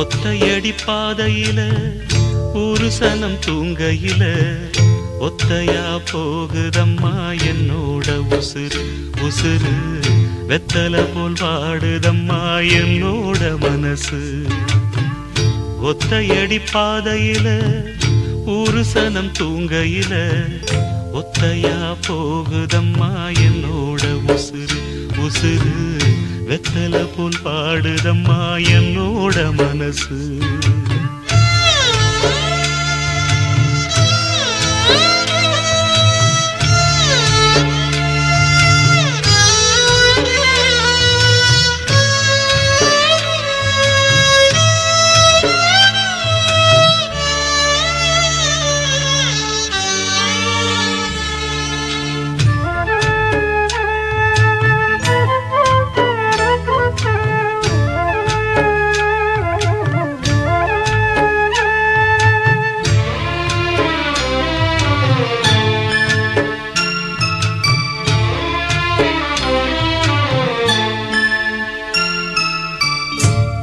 ஒத்தையடி பாதையில புருஷனம் தூங்கையில ஒத்தையா போகுதம்மா என்னோட உசுறு உசுறு. வெத்தல போல் வாடுதம்மா என்னோட மனசு. ஒத்தையடி பாதையில புருஷனம் தூங்கையில ஒத்தையா போகுதம்மா என்னோட உசுறு உசுறு. வெத்தல போல் பாடுதம்மா என்னோட மனசு.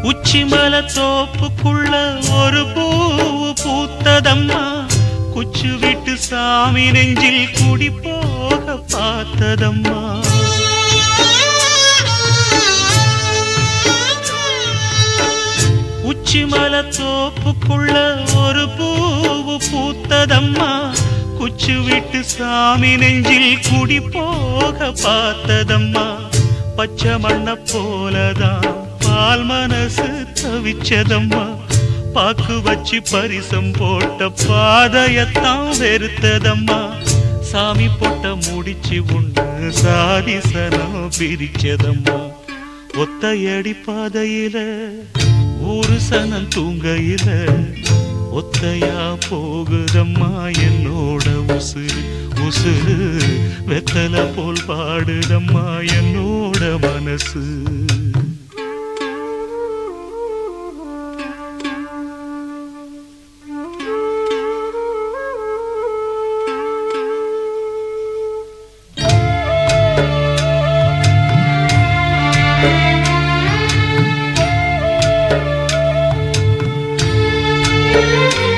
உச்சிமல தோப்புக்குள்ள ஒரு பூவு பூத்ததம்மா. குச்சு விட்டு சாமி நெஞ்சில் குடி போக பார்த்ததம்மா. உச்சிமல தோப்புக்குள்ள ஒரு பூவு பூத்ததம்மா. குச்சு விட்டு சாமி நெஞ்சில் குடி போக பார்த்ததம்மா. பச்சை மண்ண போலதான் பால் மனசு தவிச்சதம்மா. பாக்கு வச்சு பரிசம் போட்ட பாதையத்தான் வெறுத்ததம்மா. சாமி போட்ட முடிச்சு உண்டு சாதிசனம் பிரிச்சதம்மா. ஒத்தையடி பாதையில ஊரு சனம் தூங்கையில ஒத்தையா போகுதம்மா என்னோட உசுறு. உசுறு வெத்தலை போல் பாடுதம்மா என்னோட மனசு. Música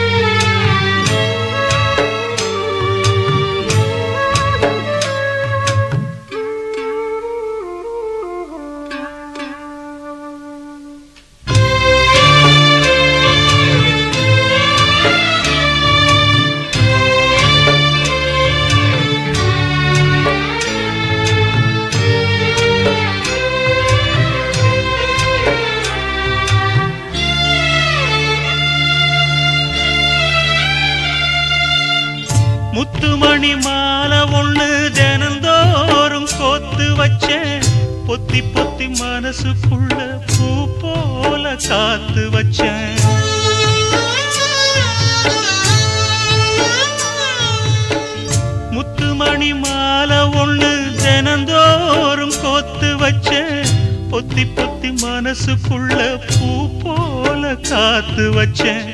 மணி மாலை ஒண்ணு தினந்தோறும் கோத்து வச்ச பொத்தி பொத்தி மனசுக்குள்ள பூ போல காத்து வச்சேன் முத்துமணி மாலை ஒண்ணு தினந்தோறும் கோத்து வச்ச பொத்தி பொத்தி மனசுக்குள்ள பூ போல காத்து வச்சேன்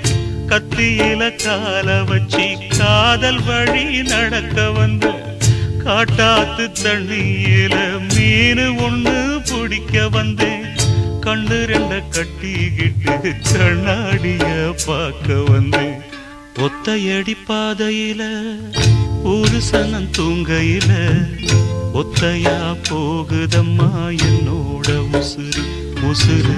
கத்தியில கால வச்சு காதல் வழி நடக்க வந்து காட்டாத்து தண்ணியில மீன் ஒண்ணு பிடிக்க வந்து கண்ணு ரெண்ட கட்டிக்கிட்டு கண்ணாடிய பார்க்க வந்து ஒத்தையடி பாதையில ஒரு சனம் தூங்கையில ஒத்தையா போகுதம்மா என்னோட உசுறு உசுறு.